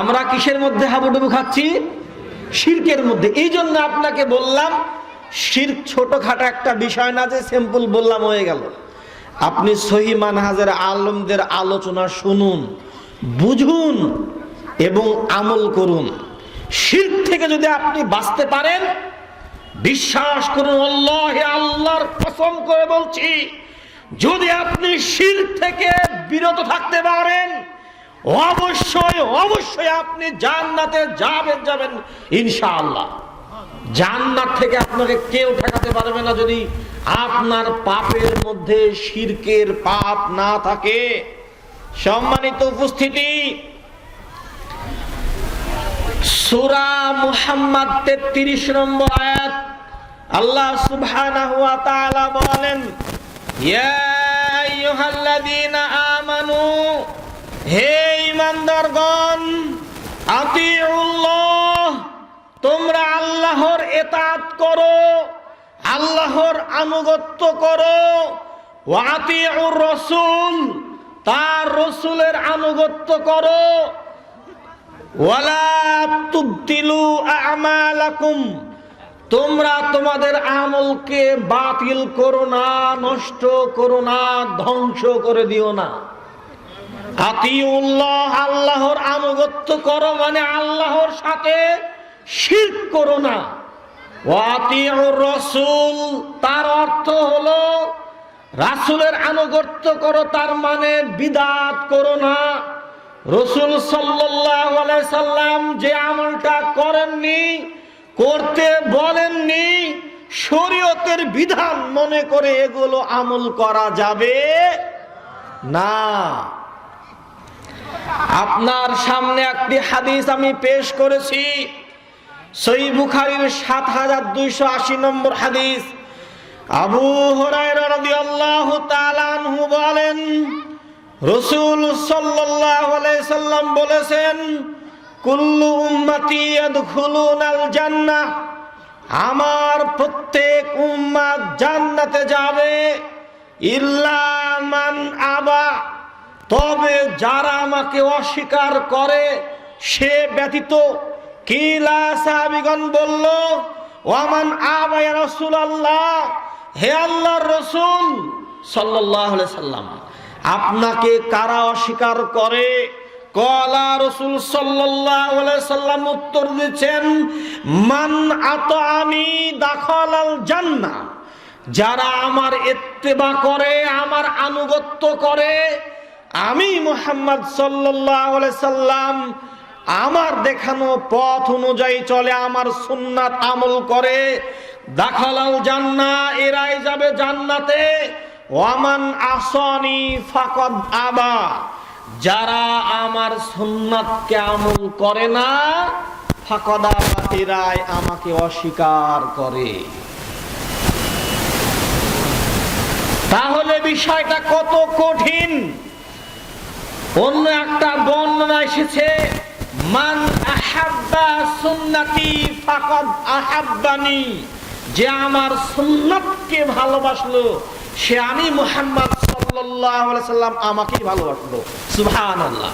আমরা কিসের মধ্যে হাবুডুবু খাচ্ছি? শির্কের মধ্যে। এই জন্য আপনাকে বললাম, শির্ক ছোটখাটো একটা বিষয় না যে সিম্পল বললাম হয়ে গেল। আপনি সহি মানহাজের আলমদের আলোচনা শুনুন, বুঝুন এবং আমল করুন। শির্ক থেকে যদি আপনি বাঁচতে পারেন, বিশ্বাস করুন, আল্লাহ আল্লাহর কসম করে বলছি, যদি আপনি শির থেকে বিরত থাকতে পারেন অবশ্যই অবশ্যই আপনি জান্নাতে যাবেন যাবেন, ইনশাআল্লাহ। জান্নাত থেকে আপনাকে কেউ ঠেকাতে পারবে না যদি আপনার পাপের মধ্যে শিরকের পাপ না থাকে। সম্মানিত উপস্থিতি, সুরা মুহাম্মদ তেত্রিশ নম্বর আয়াত, আল্লাহ সুবহানাহু ওয়া তাআলা বলেন, ইয়া আইয়ুহাল্লাযীনা আমানু হে ঈমানদারগণ, আতিউল্লাহ, তোমরা আল্লাহর এতাত করো, আল্লাহর আনুগত্য করো আতিউর রাসূল, তার রসুলের আনুগত্য করো। তোমরা তোমাদের আমলকে বাতিল করো না, নষ্ট করো না, ধ্বংস করে দিও না। আতিউল্লাহ, আল্লাহর আনুগত্য করো মানে আল্লাহর সাথে শিরক করো না। রাসূল তার অর্থ হলো রাসূলের আনুগত্য করো, তার মানে বিদাত করো না। রসুল সাল্লাম যে আমলটা করেননি, করতে বলেননি, শরীয়তের বিধান মনে করে এগুলো আমল করা যাবে না। আপনার সামনে একটি হাদিস আমি পেশ করেছি। সই বুখারির সাত হাজার দুইশো আশি নম্বর হাদিস। আবু আনহু বলেন, রসুল সাল্লাম বলেছেন, কুল্লু উম্মতি ইয়াদখুলুনাল জান্নাহ আমার প্রত্যেক উম্মাত জান্নাতে যাবে, ইল্লা মান আবা। তবে যারা আমাকে অস্বীকার করে, সে ব্যতীত কিলা সাহাবিগণ বলল, ওয়ামান আবায় রসুল আল্লাহ হে আল্লাহর রসুল সাল্লাহ সাল্লাম, আপনাকে কারা অস্বীকার করে? কলা রসুল সাল্লাম উত্তর দিচ্ছেন, মান আত আমি দাখল আল জান্না যারা আমার এত্তেবা করে, আমার আনুগত্য করে আমি মোহাম্মদ সাল্লাম, আমার দেখানো পথ অনুযায়ী চলে, আমার সুন্নাত আমল করে, দাখালাল জান্না, এরাই যাবে জান্নাতে। ওয়ামান আসনি ফাকদ আবা, যারা আমার সুন্নাতকে আমল করে না, ফাকদ আবা এরাই আমাকে অস্বীকার করে। তাহলে বিষয়টা কত কঠিন? অন্য একটা বর্ণনা এসেছে, মান আহাব্বা সুন্নতি ফাকাদ আহাব্বানি যে আমার সুন্নাতকে ভালোবাসলো, সে আমি মুহাম্মদ সাল্লাল্লাহু আলাইহি সাল্লাম আমাকেই ভালোবাসলো। সুবহানাল্লাহ।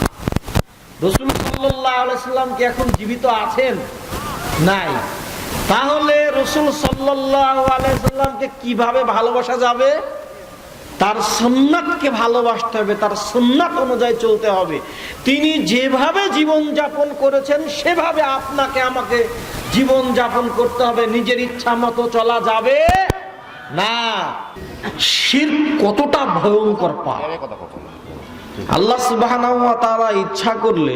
রাসূল সাল্লাল্লাহু আলাইহি সাল্লাম কি এখন জীবিত আছেন? নাই। তাহলে রসুল সাল্লাল্লাহু আলাইহি সাল্লামকে কীভাবে ভালোবাসা যাবে? তার সুন্নাতকে ভালোবাসতে হবে, তার সুন্নাত অনুযায়ী চলতে হবে। তিনি যেভাবে জীবন যাপন করেছেন, সেভাবে আপনাকে আমাকে জীবন যাপন করতে হবে। নিজের ইচ্ছা মতো চলা যাবে না। শির কতটা ভয়ঙ্কর পাপ। আল্লাহ সুবাহ ইচ্ছা করলে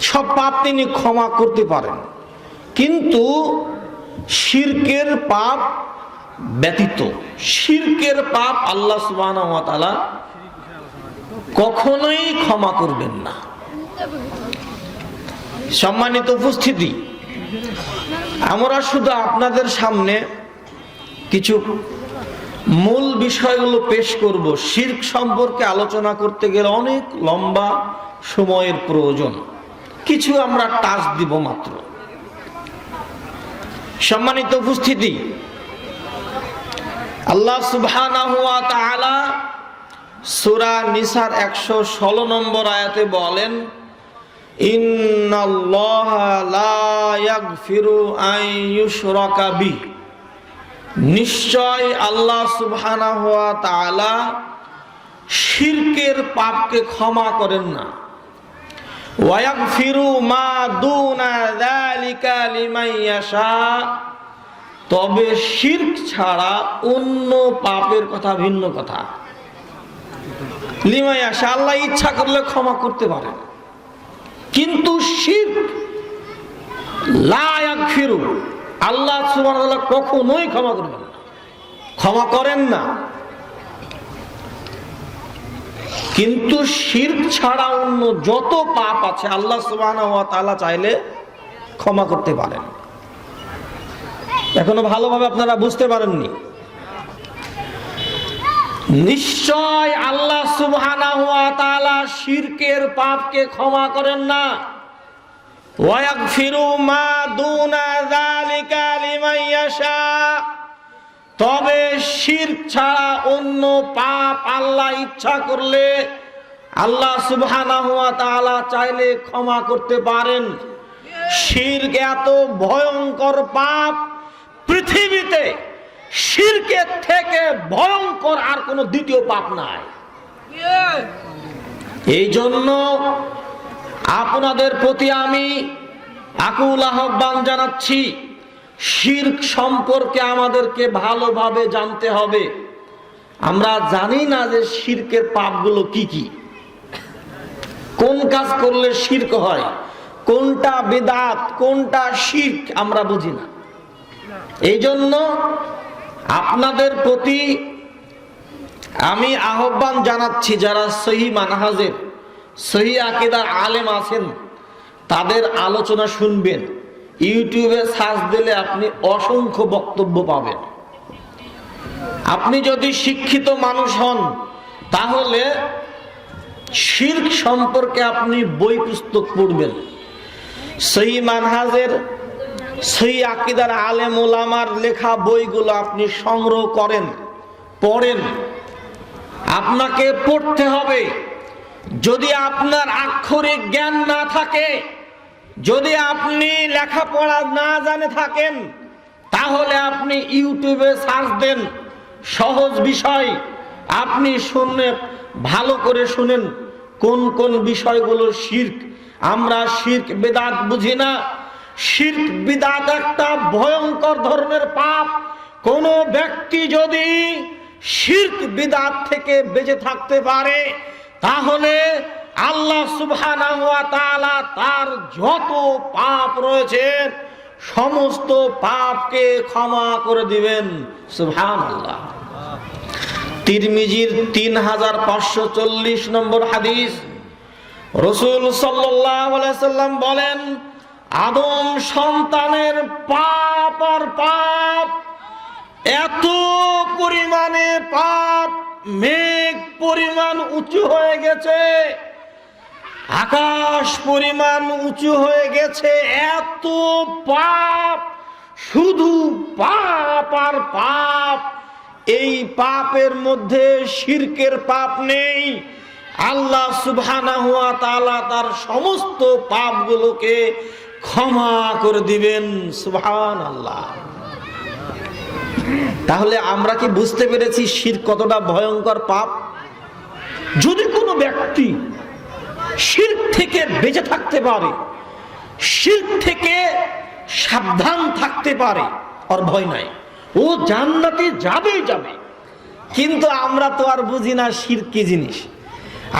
সব পাপ তিনি ক্ষমা করতে পারেন। কিন্তু শিরকের পাপ ব্যতীত শিরকের পাপ আল্লাহ সুবাহ কখনোই ক্ষমা করবেন না। সম্মানিত উপস্থিতি, আমরা শুধু আপনাদের সামনে কিছু মূল বিষয়গুলো পেশ করব। শির্ক সম্পর্কে আলোচনা করতে গেলে অনেক লম্বা সময়ের প্রয়োজন। কিছু আমরা টাচ দিব মাত্র। সম্মানিত উপস্থিতি আল্লাহ সুবহানাহু ওয়া তাআলা সূরা নিসার 116 নম্বর আয়াতে বলেন, ইন্নাল্লাহা লা ইয়াগফিরু আন ইউশরাকা বিহি। নিশ্চয় আল্লাহ সুবহানাহু ওয়া তাআলা শিরকের পাপকে ক্ষমা করেন না। ওয়াগফিরু মা দুনা যালিকা লিমান ইয়াশা। তবে শিরক ছাড়া অন্য পাপের কথা ভিন্ন কথা। আল্লাহ ইচ্ছা করলে ক্ষমা করতে পারেন। কিন্তু লা ইয়াগফিরু, আল্লাহ কখনোই ক্ষমা করবেন না। ক্ষমা করেন না। কিন্তু শিরক ছাড়া অন্য যত পাপ আছে, আল্লাহ তাআলা চাইলে ক্ষমা করতে পারেন। এখনও ভালোভাবে আপনারা বুঝতে পারেননি। নিশ্চয় আল্লাহ সুবহানাহু ওয়া তাআলা শিরকের পাপকে ক্ষমা করেন না। ওয়াগফিরু মা দুনা যালিকা লিমান তবে শিরক ছাড়া অন্য পাপ আল্লাহ ইচ্ছা করলে আল্লাহ সুবহানাহু ওয়া তাআলা চাইলে ক্ষমা করতে পারেন। শিরক এত ভয়ঙ্কর পাপ পৃথিবীতে শিরকের থেকে ভয়ঙ্কর আর কোনো দ্বিতীয় পাপ নাই। এই জন্য আপনাদের প্রতি আমি আকুল আহ্বান জানাচ্ছি, শির্ক সম্পর্কে আমাদেরকে ভালোভাবে জানতে হবে। আমরা জানি না যে শির্কের পাপগুলো কি কি। কোন কাজ করলে শির্ক হয়, কোনটা বেদাত, কোনটা শির্ক আমরা বুঝি না। এই জন্য আপনাদের প্রতি আমি আহ্বান জানাচ্ছি, যারা সহি মানহাজের, সহি আকিদার আলেম আছেন, তাদের আলোচনা শুনবেন। ইউটিউবে সার্চ দিলে আপনি অসংখ্য বক্তব্য পাবেন। আপনি যদি শিক্ষিত মানুষ হন, তাহলে শির্ক সম্পর্কে আপনি বই পুস্তক পড়বেন। সহি মানহাজের সহি আকিদার আলেম ওলামার লেখা বইগুলো আপনি সংগ্রহ করেন, পড়েন। আপনাকে পড়তে হবে। যদি আপনার আক্ষরিক জ্ঞান না থাকে, যদি আপনি লেখাপড়া না জানে থাকেন, তাহলে আপনি ইউটিউবে সার্চ দেন, সহজ বিষয়। আপনি শুনে, ভালো করে শুনেন কোন কোন বিষয়গুলো শির্ক। আমরা শির্ক বেদাত বুঝি না শির্ক বিদাত একটা ভয়ঙ্কর ধরনের পাপ। কোন ব্যক্তি যদি শির্ক বিদাত থেকে বেঁচে থাকতে পারে, তাহলে আল্লাহ সুবহানাহু ওয়া তার যত পাপ রয়েছে, সমস্ত পাপকে ক্ষমা করে দিবেন। সুবহানাল্লাহ। তিরমিজির তিন হাজার পাঁচশো চল্লিশ নম্বর হাদিস। রসুল সাল্লাম বলেন আদম সন্তানের পাপ আর পাপ, এত পরিমাণে পাপ, মেঘ পরিমাণ উঁচু হয়ে গেছে, আকাশ পরিমাণ উঁচু হয়ে গেছে, এত পাপ, শুধু পাপ আর পাপ, এই পাপের মধ্যে শিরকের পাপ নেই, আল্লাহ সুবহানাহু ওয়া তাআলা তার সমস্ত পাপগুলোকে ক্ষমা করে দিবেন সুবহান আল্লাহ তাহলে আমরা কি বুঝতে পেরেছি শির কতটা ভয়ঙ্কর পাপ? যদি কোনো ব্যক্তি শির থেকে বেঁচে থাকতে পারে, শির থেকে সাবধান থাকতে পারে আর ভয় নাই। ও জান্নাতে যাবে যাবে। কিন্তু আমরা তো আর বুঝি না শির কি জিনিস।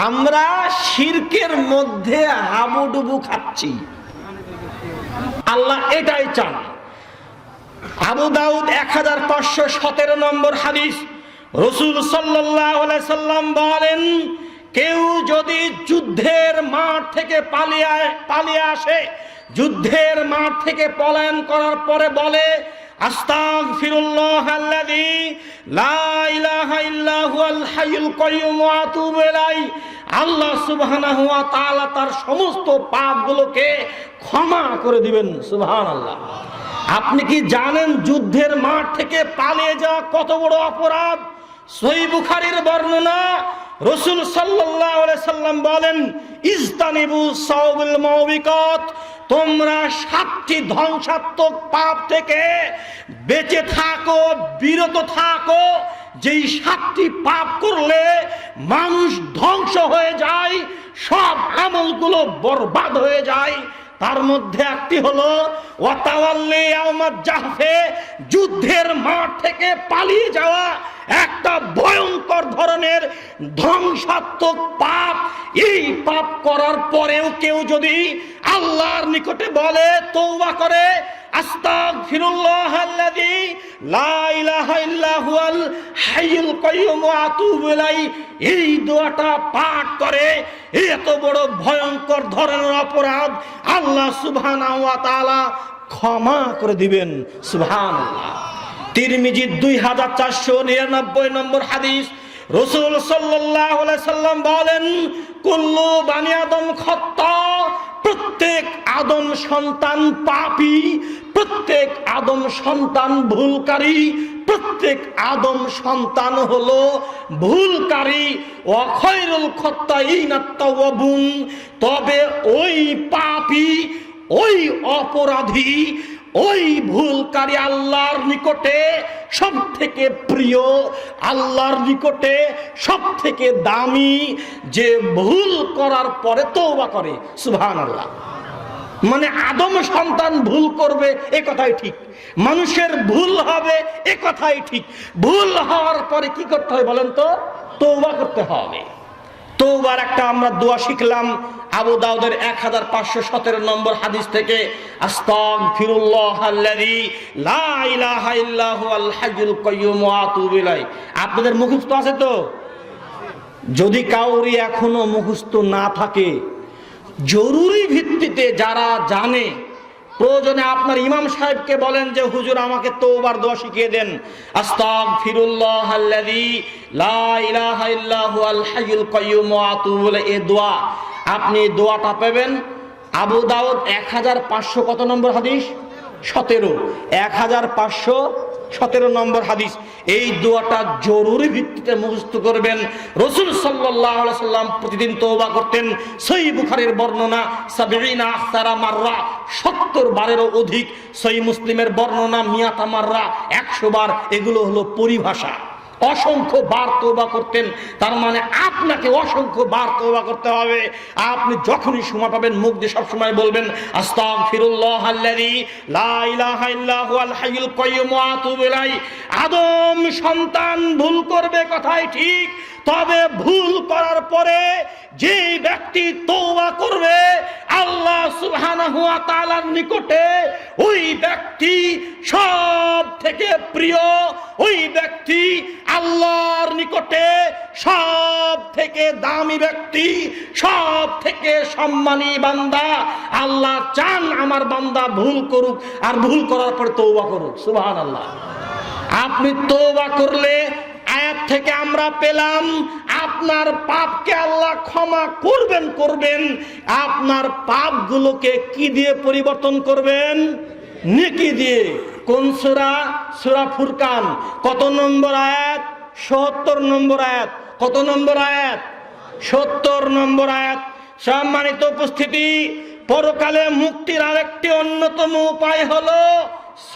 আমরা শিরকের মধ্যে হাবুডুবু খাচ্ছি। আল্লাহ এটাই চান। আবু দাউদ এক হাজার পাঁচশো সতেরো নম্বর হাদিস। রসুল সাল্লাম বলেন, কেউ যদি যুদ্ধের মাঠ থেকে পালিয়ে পালিয়ে আসে, যুদ্ধের মাঠ থেকে পলায়ন করার পরে বলে, আস্তাগফিরুল্লাহ আল্লাহ সুবহানাহু ওয়া তাআলা তার সমস্ত পাপগুলোকে ক্ষমা করে দিবেন, সুবহানাল্লাহ। আপনি কি জানেন যুদ্ধের মাঠ থেকে পালিয়ে যাওয়া কত বড় অপরাধ? সই বুখারির বর্ণনা রসুল সাল্লাহ সাল্লাম বলেন ইস্তানিবু সাউবুল মৌবিকত তোমরা সাতটি ধ্বংসাত্মক পাপ থেকে বেঁচে থাকো, বিরত থাকো যেই সাতটি পাপ করলে মানুষ ধ্বংস হয়ে যায়, সব আমলগুলো বরবাদ হয়ে যায়। তার মধ্যে একটি হলো যুদ্ধের মাঠ থেকে পালিয়ে যাওয়া একটা ভয়ঙ্কর ধরনের ধ্বংসাত্মক পাপ। এই পাপ করার পরেও কেউ যদি আল্লাহর নিকটে বলে তৌবা করে আস্তাগফিরুল্লাহ আল্লাযী লা এই করে এত বড় ভয়ঙ্কর অপরাধ আল্লাহ ক্ষমা করে দিবেন। সুবহানাল্লাহ। তিরমিজি দুই হাজার চারশো নিরানব্বই নম্বর হাদিস। রসুল সাল্লাম বলেন, কুল্লু বানি আদম খত্তা প্রত্যেক আদম সন্তান পাপি, প্রত্যেক আদম সন্তান ভুলকারী, প্রত্যেক আদম সন্তান হলো ভুলকারী। অখয়রুল খত্তাইনাত্তাওয়াবুন তবে ওই পাপি, ওই অপরাধী ওই ভুলকারী আল্লাহর নিকটে সব থেকে প্রিয়, আল্লাহর নিকটে সব থেকে দামি, যে ভুল করার পরে তওবা করে সুবহান আল্লাহ মানে আদম সন্তান ভুল করবে, এ কথাই ঠিক। মানুষের ভুল হবে, এ কথাই ঠিক। ভুল হওয়ার পরে কি করতে হয় বলেন তো? তৌবা করতে হবে। তৌবার একটা আমরা দোয়া শিখলাম আবু দাউদের এক হাজার পাঁচশো সতেরো নম্বর হাদিস থেকে আস্তাগ ফিরুল্লাহ আপনাদের মুখস্থ আছে তো? যদি কাউরি এখনও মুখস্থ না থাকে, জরুরি ভিত্তিতে যারা জানে প্রয়োজনে আপনার ইমাম সাহেবকে বলেন যে, হুজুর, আমাকে তৌবার দোয়া শিখিয়ে দেন। আস্তাগ ফিরুল্লাহ আল্লাযী লা আল দোয়া, আপনি দোয়াটা পাবেন। আবু দাউদ এক হাজার পাঁচশো কত নম্বর হাদিস? সতেরো, এক হাজার পাঁচশো সতেরো নম্বর হাদিস। এই দোয়াটা জরুরি ভিত্তিতে মুখস্থ করবেন। রসুল সাল্লাহ সাল্লাম প্রতিদিন তৌবা করতেন। সই বুখারের বর্ণনা সাবিনা সারা মাররা, সত্তর বারেরও অধিক সই মুসলিমের বর্ণনা, মিয়াতা মাররা, একশো বার, এগুলো হলো পরিভাষা। অসংখ্য বার তৌবা করতেন, তার মানে আপনাকে অসংখ্য বার তৌবা করতে হবে। আপনি যখনই সময় পাবেন, মুখ দিয়ে সবসময় বলবেন আতুবু আদম সন্তান ভুল করবে কথাই ঠিক, তবে ভুল করার পরে যে ব্যক্তি তৌবা করবে আল্লাহ সুবহানাহু ওয়া তাআলার নিকটে ওই ব্যক্তি সব থেকে প্রিয়, ওই ব্যক্তি আল্লাহর নিকটে সব থেকে দামি ব্যক্তি, সব থেকে সম্মানী বান্দা। আল্লাহ চান আমার বান্দা ভুল করুক, আর ভুল করার পরে তৌবা করুক, সুবহানাল্লাহ। আপনি তৌবা করলে থেকে আমরা পেলাম, আপনার পাপকে আল্লাহ ক্ষমা করবেন করবেন। আপনার পাপগুলোকে কি দিয়ে পরিবর্তন করবেন? নেকি দিয়ে। কোন সুরা? সুরা ফুরকান। কত নম্বর আয়াত? সত্তর নম্বর আয়াত। কত নম্বর আয়াত? সত্তর নম্বর আয়াত। সম্মানিত উপস্থিতি, পরকালে মুক্তির আরেকটি অন্যতম উপায় হলো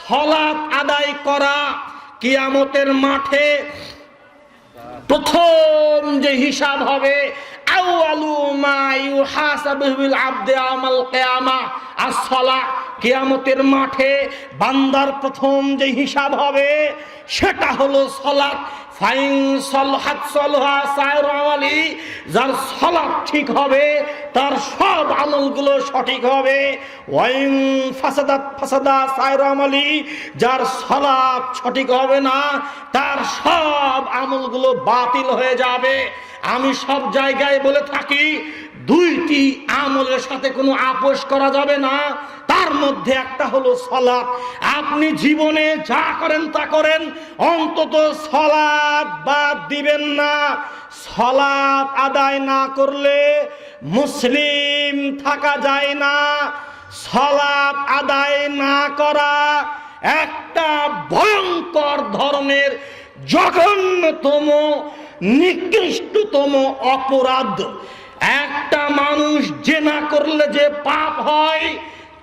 সলাৎ আদায় করা। কিয়ামতের মাঠে প্রথম যে হিসাব হবে কেয়ামতের মাঠে বান্দার প্রথম যে হিসাব হবে সেটা হলো সালাত। যার সলাপ ঠিক হবে, তার সব আমলগুলো সঠিক হবে। ওয়াইন ফাসাদাত ফাসাদা সায়র আমালি, যার সলাপ সঠিক হবে না, তার সব আমলগুলো বাতিল হয়ে যাবে। আমি সব জায়গায় বলে থাকি, দুইটি আমলের সাথে কোনো আপোষ করা যাবে না। তার মধ্যে একটা হলো সলাপ আপনি জীবনে যা করেন তা করেন, অন্তত সলাপ বাদ দিবেন না। সলাপ আদায় না করলে মুসলিম থাকা যায় না। সলাপ আদায় না করা একটা ভয়ঙ্কর ধরনের জঘন্যতম, নিকৃষ্টতম অপরাধ। একটা মানুষ জেনা করলে যে পাপ হয়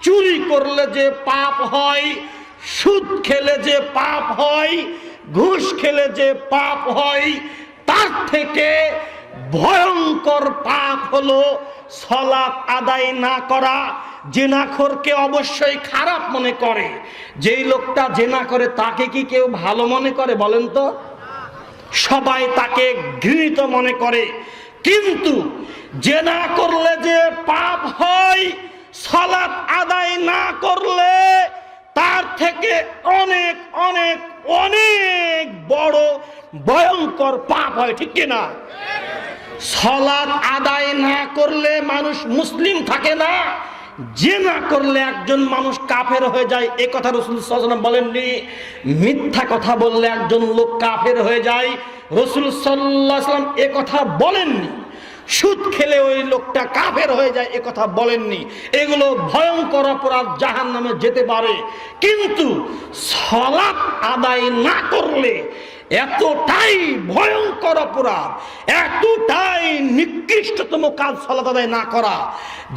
চুরি করলে যে পাপ হয়, সুদ খেলে যে পাপ হয়, ঘুষ খেলে যে পাপ হয়, তার থেকে ভয়ঙ্কর পাপ হলো সলাপ আদায় না করা। জেনাখোরকে অবশ্যই খারাপ মনে করে। যেই লোকটা জেনা করে, তাকে কি কেউ ভালো মনে করে বলেন তো? সবাই তাকে ঘৃণিত মনে করে। কিন্তু জেনা করলে যে পাপ হয় সলাপ আদায় না করলে তার থেকে অনেক অনেক অনেক বড় ভয়ঙ্কর পাপ হয়, ঠিক কিনা সলাৎ আদায় না করলে মানুষ মুসলিম থাকে না। যে না করলে একজন মানুষ কাফের হয়ে যায়, এ কথা রসুল সাল্লাম বলেননি। মিথ্যা কথা বললে একজন লোক কাফের হয়ে যায়, রসুল সাল্লাহ সাল্লাম এ কথা বলেননি। সুদ খেলে ওই লোকটা কাফের হয়ে যায়, এ কথা বলেননি। এগুলো ভয়ঙ্কর অপরাধ, জাহান নামে যেতে পারে। কিন্তু সলাপ আদায় না করলে এতটাই ভয়ঙ্কর অপরাধ, এতটাই নিকৃষ্টতম কাজ সলাত আদায় না করা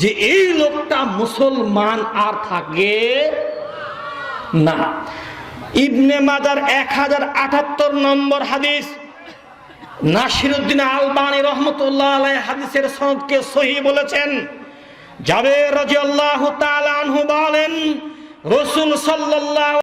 যে এই লোকটা মুসলমান আর থাকে না। ইবনে মাজার এক হাজার আটাত্তর নম্বর হাদিস নাসিরুদ্দিন আলবানী রহমতুল্লাহ আলাই হাদিসের সনদকে সহি বলেছেন। যাবে রাজি আল্লাহ বলেন রসুল সাল্লাল্লাহু